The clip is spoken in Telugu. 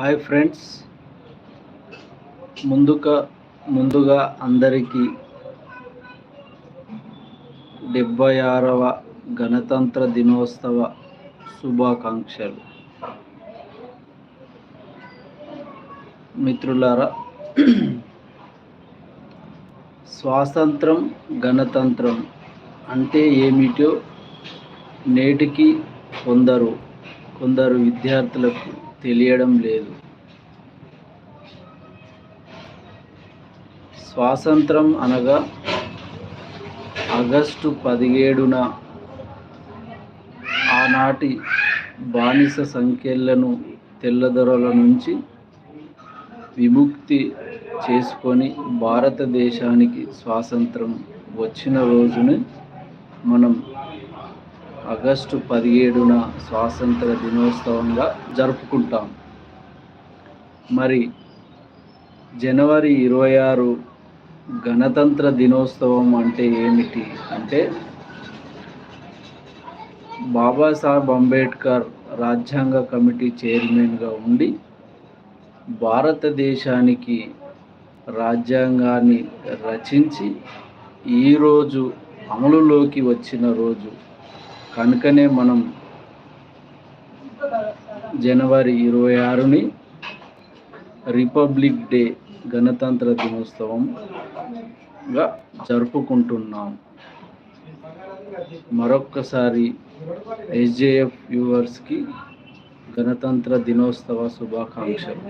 Hi friends. ముందుగా ముందుగా అందరికీ డెబ్బై ఆరవ గణతంత్ర దినోత్సవ శుభాకాంక్షలు. మిత్రులారా స్వాతంత్రం గణతంత్రం అంటే ఏమిటో నేటికి కొందరు కొందరు విద్యార్థులకు తెలియడం లేదు. స్వాతంత్రం అనగా ఆగస్టు పదిహేడున ఆనాటి బానిస సంఖ్యలను తెల్లదొరల నుంచి విముక్తి చేసుకొని భారతదేశానికి స్వాతంత్రం వచ్చిన రోజునే మనం ఆగస్టు పదిహేడున స్వాతంత్ర దినోత్సవంగా జరుపుకుంటాం. మరి జనవరి ఇరవై ఆరు గణతంత్ర దినోత్సవం అంటే ఏమిటి అంటే బాబాసాహెబ్ అంబేద్కర్ రాజ్యాంగ కమిటీ చైర్మన్గా ఉండి భారతదేశానికి రాజ్యాంగాన్ని రచించి ఈరోజు అమలులోకి వచ్చిన రోజు. కనుకనే మనం జనవరి ఇరవై ఆరుని రిపబ్లిక్ డే గణతంత్ర దినోత్సవంగా జరుపుకుంటున్నాం. మరొక్కసారి ఎస్జేఎఫ్ వ్యూవర్స్కి గణతంత్ర దినోత్సవ శుభాకాంక్షలు.